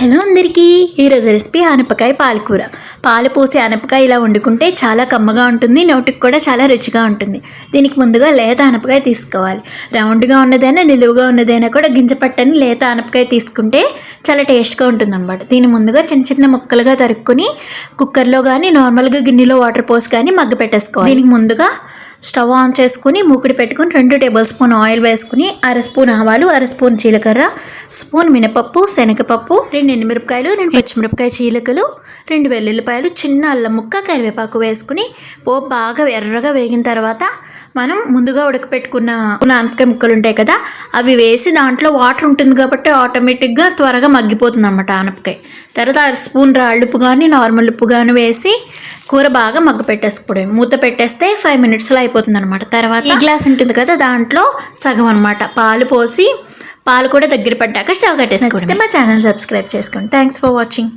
Hello అందరికీ. ఈరోజు recipe ఆనపకాయ పాలకూర. పాలు పోసి ఆనపకాయ ఇలా వండుకుంటే చాలా కమ్మగా ఉంటుంది నోటికి కూడా చాలా రుచిగా ఉంటుంది. దీనికి ముందుగా లేత ఆనపకాయ తీసుకోవాలి. రౌండ్గా ఉన్నదైనా నిలువుగా ఉన్నదైనా కూడా గింజ పట్టని లేత ఆనపకాయ తీసుకుంటే చాలా టేస్ట్గా ఉంటుంది దీని ముందుగా చిన్న చిన్న ముక్కలుగా తరుక్కుని కుక్కర్లో కానీ నార్మల్గా గిన్నెలో వాటర్ పోసి కానీ మగ్గ పెట్టేసుకోవాలి. దీనికి ముందుగా స్టవ్ ఆన్ చేసుకుని మూకుడి పెట్టుకుని రెండు టేబుల్ స్పూన్ ఆయిల్ వేసుకుని అర స్పూన్ ఆవాలు అర స్పూన్ జీలకర్ర స్పూన్ మినపప్పు శనగపప్పు రెండు ఎండుమిరపకాయలు రెండు పచ్చిమిరపకాయ చీలకలు రెండు వెల్లుల్లిపాయలు చిన్న అల్లం ముక్క కరివేపాకు వేసుకుని పోపు బాగా ఎర్రగా వేగిన తర్వాత మనం ముందుగా ఉడకపెట్టుకున్న ఆనపకాయ ముక్కలు ఉంటాయి కదా అవి వేసి దాంట్లో వాటర్ ఉంటుంది కాబట్టి ఆటోమేటిక్గా త్వరగా మగ్గిపోతుంది అన్నమాట ఆనపకాయ. తర్వాత అర స్పూన్ రాళ్ళుప్పు కానీ నార్మల్ ఉప్పు కానీ వేసి కూర బాగా మగ్గ పెట్టేసుకోవడం. మూత పెట్టేస్తే ఫైవ్ మినిట్స్లో అయిపోతుంది అనమాట తర్వాత ఈ గ్లాస్ ఉంటుంది కదా దాంట్లో సగం అనమాట పాలు పోసి పాలు కూడా దగ్గర పడ్డాక స్టవ్ కట్టేసుకోండి మా ఛానల్ సబ్స్క్రైబ్ చేసుకోండి. Thanks for watching